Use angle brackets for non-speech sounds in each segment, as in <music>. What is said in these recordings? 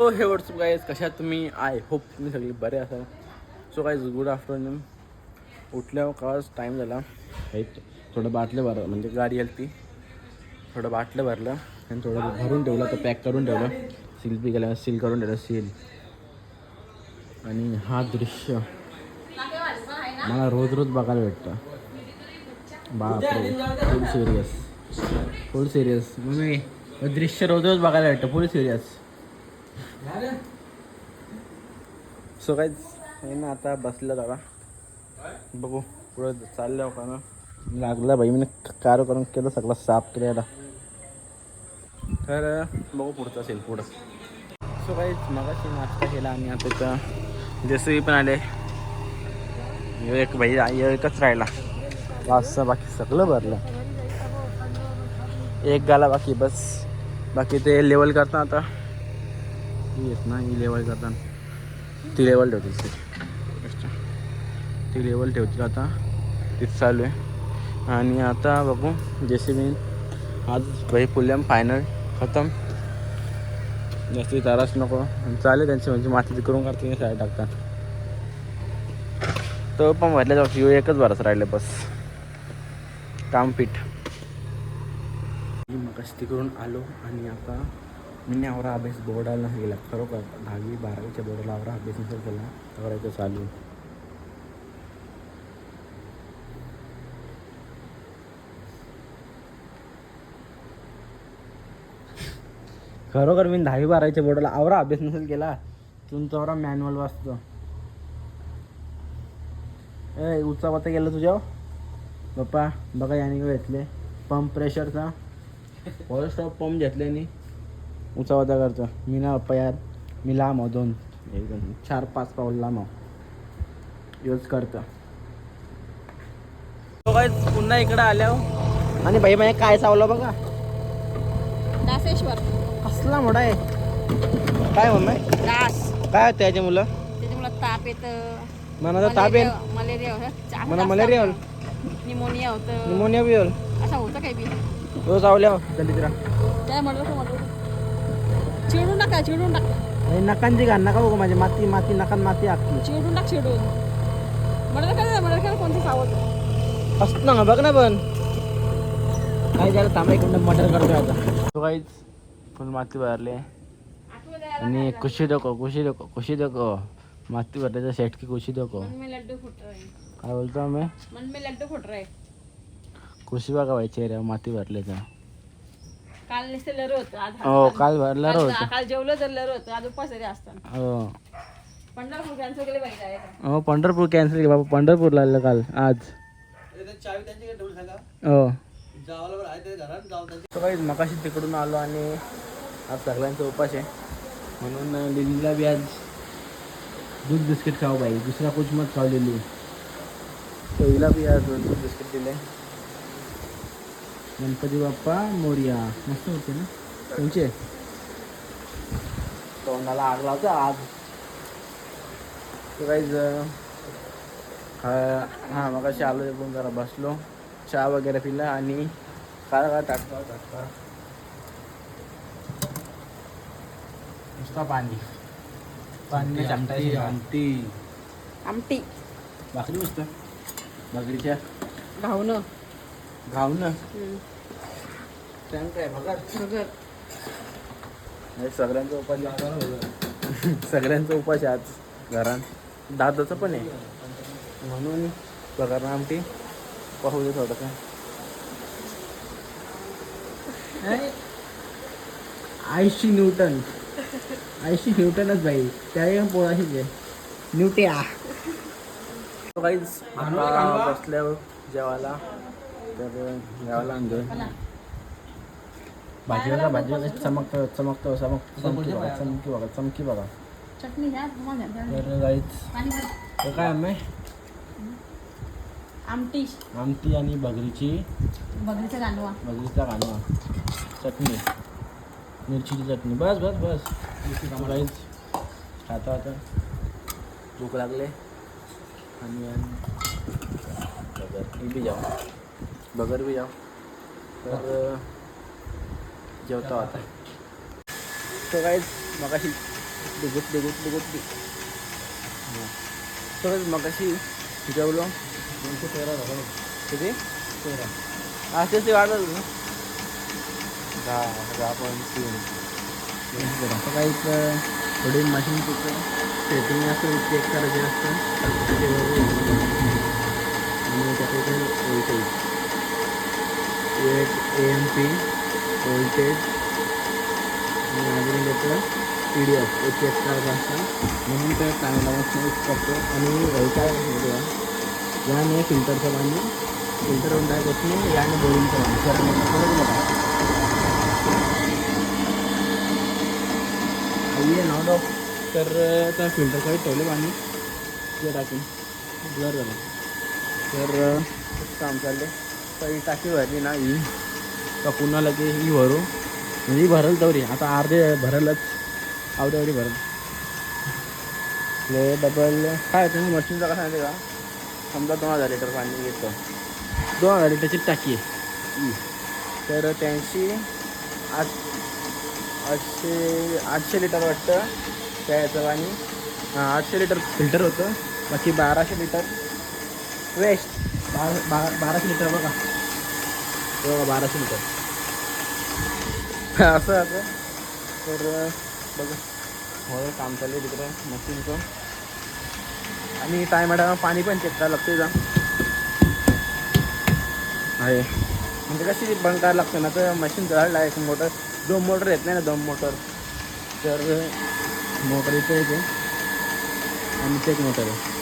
हो हे WhatsApp guys कशा तुम्ही? आय होप तुम्ही सगळे बरे असाल. सो गाईज गुड आफ्टरनून उठल्यावर काच टाईम झाला? हे थोडं बाटलं भरलं म्हणजे गाडी आली ती थोडं बाटलं भरलं आणि थोडं भरून ठेवलं तर पॅक करून ठेवलं. सील बी केलं सील करून ठेवलं सील आणि हा दृश्य मला रोज रोज बघायला भेटतं. बापरे फुल सिरियस फुल सिरियस मी दृश्य रोज रोज बघायला भेटतं फुल सिरियस सो काहीच हे ना आता बसलं दादा बघू पुढं चाललं का ना लागला भाई मी कार करून केलं सगळं साफ केलेला तर बघू पुढचं असेल पुढं. सो काहीच मगाशी नाश्ता केला आणि आता तर जसं पण आले. एक भाई एकच राहिला. वाजता बाकी सगळं भरलं. एक गाला बाकी बस. बाकी ते लेवल करता आता. ही येत ना ही लेवल करताना ती लेवल ठेवतील ते. ती लेवल ठेवतील आता. तीच चालू आहे. आणि आता बघू जसे मी आज भाई पुल्याम फायनल खतम. जास्ती त्रास नको. आणि चालेल त्यांची म्हणजे माती करून काढते शाळेत टाकतात. तो पण भरल्या जाऊ शिव एकच भरस राहिले बस. कामपीठ मी मग तिकडून आलो आणि आता मी आवरा अभ्यास बोर्डाला नाही गेला. खरोखर दहावी बारावीच्या बोर्डाला आवरा अभ्यास नसेल केला करायचं चालू. आहे. खरोखर मी दहावी बारावीच्या बोर्डाला आवरा अभ्यास नसेल केला तुमचा आवरा मॅन्युअल वाचतो. ए उचा वाचा गेला तुझ्या पप्पा बघा याने घेतले. पंप प्रेशरचा फॉरेस्ट ऑफ पंप घेतले आणि उचा वाचा करतो मी ना पप्पा यार. मी लांब आहो दोन. एकदम. चार पाच पाऊल लांब आहो. यूज करतो. पुन्हा इकडं आल्यावर आणि भाई माझ्या काय चावलं बघा. दासेश्वर. कसला मोठा आहे. काय मम्मी? दास. काय होतं त्याचे मुलं त्याच्यामुळे ताप येतं. मनाचा ताप येईल? मलेरिया मला मलेरिया होईल? निमोनिया होतं. निमोनिया बी होईल? असं होतं काही बी. तो चावल्या दलितरा. काय म्हटलं. चिडून टाका चिडून टाक आणि नकांची घाण नका बघू माझी माती माती नकान माती आखली चिडून टाक चिडून मर्डर काय मर्डर काय कोणतं सावध. असत ना बघ ना पण. काय त्याला थांबा इकडनं मटर करतोय आता. तो काहीच फुल माती भरले. आणि कुशी दको कुशी दको कुशी दको माती भरल्याचा सेट की कुशी दको मन में लड्डू फुट रहे काय बोलतो आम्ही? मन में लड्डू फुट रहे कुशी बघा बाई चेहऱ्या माती भरल्याचा. काल नुसतं लर होतं आज हो काल भरला काल- होतं. काल जेवलं तर लर होतं आज उपास तरी असताना हो. पंढरपूर कॅन्सल केले पाहिजे? हो पंढरपूर कॅन्सल केलं बाबा पंढरपूरला आलं काल आज. हो. तो काही मकाशी तिकडून आलो आणि आज सगळ्यांचा उपास आहे. म्हणून लिलीला बी आज दूध बिस्किट खाऊ बाई दुसरा कुछ मत खाऊ लिली तो हिला बी आज दूध बिस्किट दिले गणपती बाप्पा मोरिया. मस्त होते ना? तुमचे तोंडाला आग लावतो आज. तो काहीच हां मग अशी आलो पण जरा बसलो. चहा वगैरे पिला आणि काय काय टाकतो टाकता नुसता पाणी. पाणी चमटायची आमटी आमटी. भाकरी मस्त. भाकरीच्या. घावणं घावणं काय बघा. भगर हे सगळ्यांचा उपास आहे. <laughs> सगळ्यांचा उपास आहे आज घरात. दादाचं पण आहे. म्हणून पगार आमटी. पाहू दे थोडंसं. ऐंशी न्यूटन. ऐंशी न्यूटनच बाई. त्या पोळाशीच आहे. न्यूट्या काहीच बसल्यावर जेवायला. तर जेवायला आणतोय भाजीला भाजीला चमकतो चमकतो चमकतो चमकी बघा चमकी बघा चमकी बघा. तुम्हाला घ्या. तर गाईच. तर काय आम्ही? आमटी. आमटी आणि भगरीची बगरीचा गांडवा भगरीचा कांदा चटणी. मिरचीची चटणी. बस बस बस. गाईच खाता आता भूक लागले. आणि बी जाऊ. बगर बी जाऊ तर जेवतो आता तो काहीच मगाशी गुटली गुटली गुटली गुटली सगळं मग कशी जेवलो दोनशे तेरा झालं किती तेरा। असेच ते वाढवलं ना दहा दहा पॉईंट तीन काही इथं थोडी मशीन तिथं सेटिंग असं चेक करायचे असतं आणि त्यात इथे एक eight A M P voltage आणि अजून त्याचं पी डी एफ एक चेक चार असतं म्हणून त्या चांगला यूज करतो आणि काय याने फिल्टरचं पाणी फिल्टर होऊन टाकत नाही याने बोरिंगचं पाणी सर ये नॉट ऑफ तर त्या फिल्टरकडे ठेवले पाणी. ते टाकून. ब्लर झालं तर खूप काम आहे तर ही टाकी भरली ना ही. तर पुन्हा लगे ही भरू. म्हणजे ही भरल तवरी आता अर्धे भरलच. आवडी आवडी भरल. ले डबल काय होतं ना मशीनचा कसं माहिती का? समजा दोन हजार लिटर पाणी घेतो दोन हजार लिटरची टाकी आहे. तर त्यांची आठ आठशे आठशे लिटर वाटतं प्यायचं पाणी. हां आठशे लिटर फिल्टर होतं. बाकी बाराशे लिटर वेस्ट. बारा बारा बाराशे लिटर बघा. बघा बाराशे लिटर. <laughs> असं असं तर बघा. हो काम चाललं आहे तिकडं मशीनचं. आणि टायमा पाणी पण चेक करायला लागतं जा आहे. म्हणजे कशी बंद करायला लागतं ना तर मशीन जळलं आहे एक मोटर दोन मोटर येत नाही ना दोन मोटर तर मोटर इथे येते आणि तेच मोटर आहे.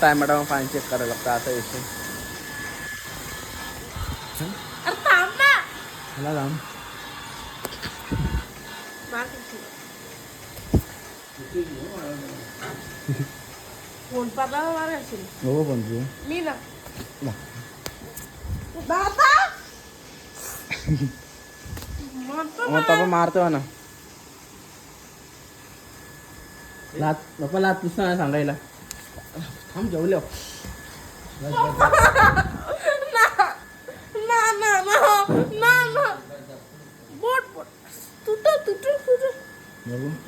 टायमा पाणी चेक करायला लागतं असा विषय अरे थांब ना मला जाऊन फोन पाडला मार घालशील हो पण तू मी ना ना. दादा म्हणतो मग पप्पा मारतो ना लात पप्पा लात पुसता सांगायला थांब जेवलो ना ना ना ना ना ना बोट बोट तुटू तुटू तुटू बघू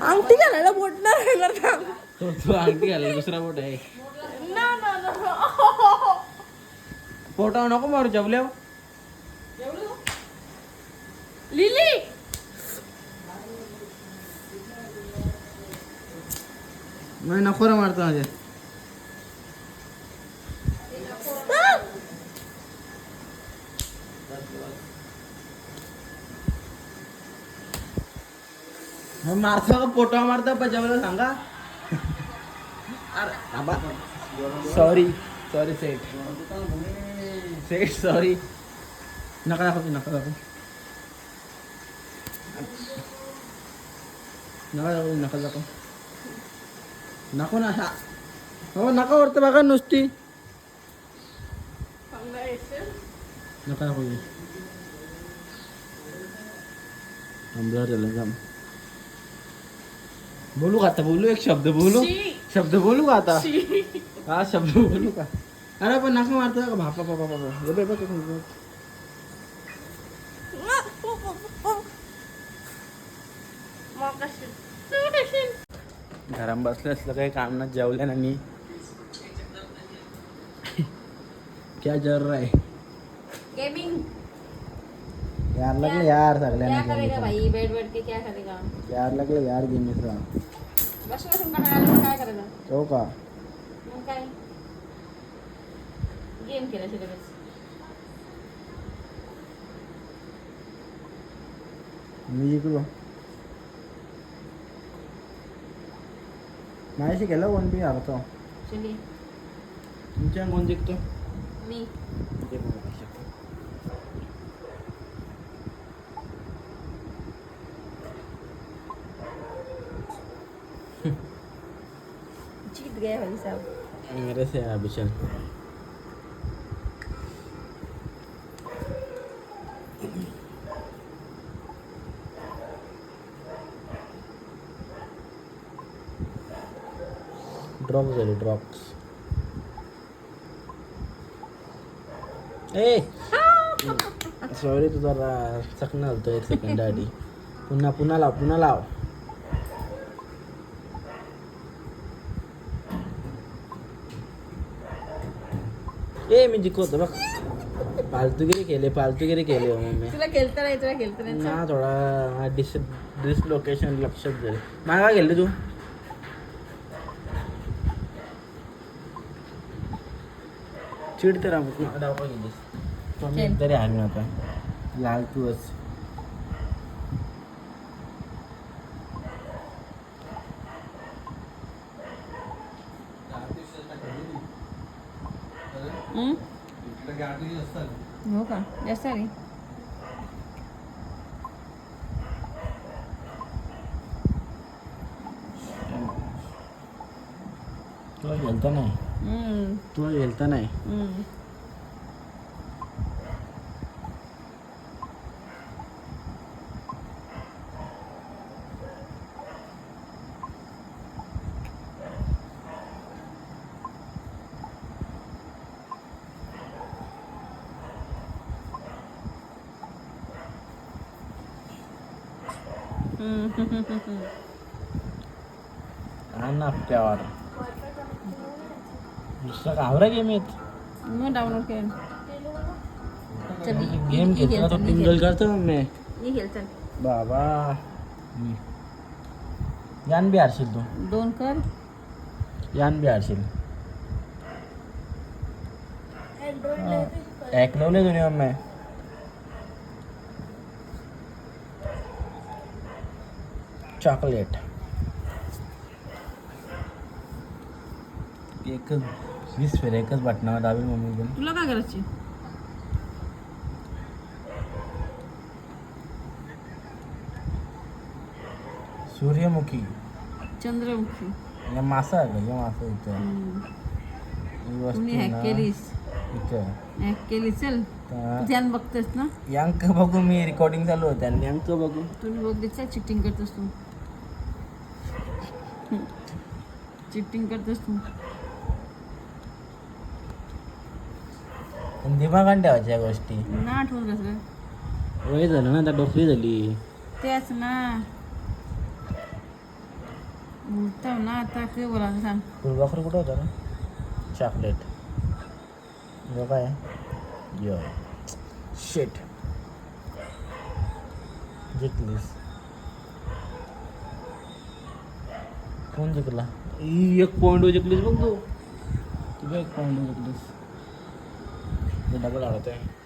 अंगठी घालायला बोट ना राहिलं थांब तो तू अंगठी घाल दुसरा बोट आहे ना ना ना पोटावर नको मारू जेवल्या लिली नाही नको रे मारतो माझ्या मारता का मारता मारतो पण सांगा. अरे sorry sorry seth. Seth sorry नका दाखव नका दाखव. नका दाखव नका दाखव. नको ना हो. नका वरतं बघा नुसती. नका दाखव. थांबला त्याला जाम बोलू का आता? बोलू एक शब्द बोलू? शी. शब्द बोलू का आता? शी. हा शब्द बोलू का? अरे पण नका मारतो का भापा बापा बापा हे बघ, बघ, बघ, बघ. मग कशी घरात बसले असलं काही काम ना जेवल्या ना मी क्या जर रहा है गेमिंग यार लगले यार क्या सगळ्यांना करेगा game भाई? बैठ बैठ के क्या करेगा. यार लगले यार गेम मित्रा बस बसून कंटाळा काय करायचं हो का? मग काय? गेम केला लगेच मी जिंकलो. माझ्याशी गेला कोण बी हरतो चली तुमच्या कोण जिंकतो? मी. ते पण बघू गए भाई साहब। मेरे से ड्रॉप झाले ड्रॉप्स ए सॉरी तू जरा चकना होतो एक सेकंड आधी पुन्हा पुन्हा लाव पुन्हा लाव ए मी जिंकवतो बघ. फालतूगिरी केले फालतूगिरी केली हो मम्मी. तुला खेळता नाही तुला खेळता नाही. ना थोडा डिस डिसलोकेशन लक्षात जाईल मागा गेले तू. चिड तर डाव का गेलीस कमी चल. तरी आम्ही आता. लाल तूच हं? हो का? जास्त आली? तुला गेलता नाही? हं, तुला गेलता नाही? हं. हं. हा ना प्यावर दुसरा घाबरा गेम येत मग डाउनलोड केलं चल, गेम घेतला तो ही खेळ. करतो मी खेळ, चल. बाबा मी. यान बी हारशील तू दोन कर यान बी हारशील ऐकलवले दोन्ही मम्मी चॉकलेट. एकच वीस फेर एकच बटनावर दाबेल मम्मी पण तुला काय करायची? सूर्यमुखी. चंद्रमुखी. या मासा आहे का या मासा इथं. हं. वस्तू तुम्ही हॅक ना केलीस? इथं. हॅक केली चल. तर ध्यान बघतेस ना? यांक बघू मी रेकॉर्डिंग चालू होते आणि यांक बघू तुम्ही बघ चिटिंग करतोस तू. चिटिंग करतोस तू. पण दिमागात ठेवायच्या या गोष्टी. ना आठवण कसं वय झालं ना आता डोकरी झाली. तेच ना. बोलताव ना आता काय बोलायचं सांग. फुलबाखर कुठं होता ना चॉकलेट. जो काय? यो. शेट. जिंकलीस कोण जिंकला? एक पॉईंट जिंकलीस बघ तू. तुझ्या एक पॉईंट जिंकलीस. डबल आडत आहे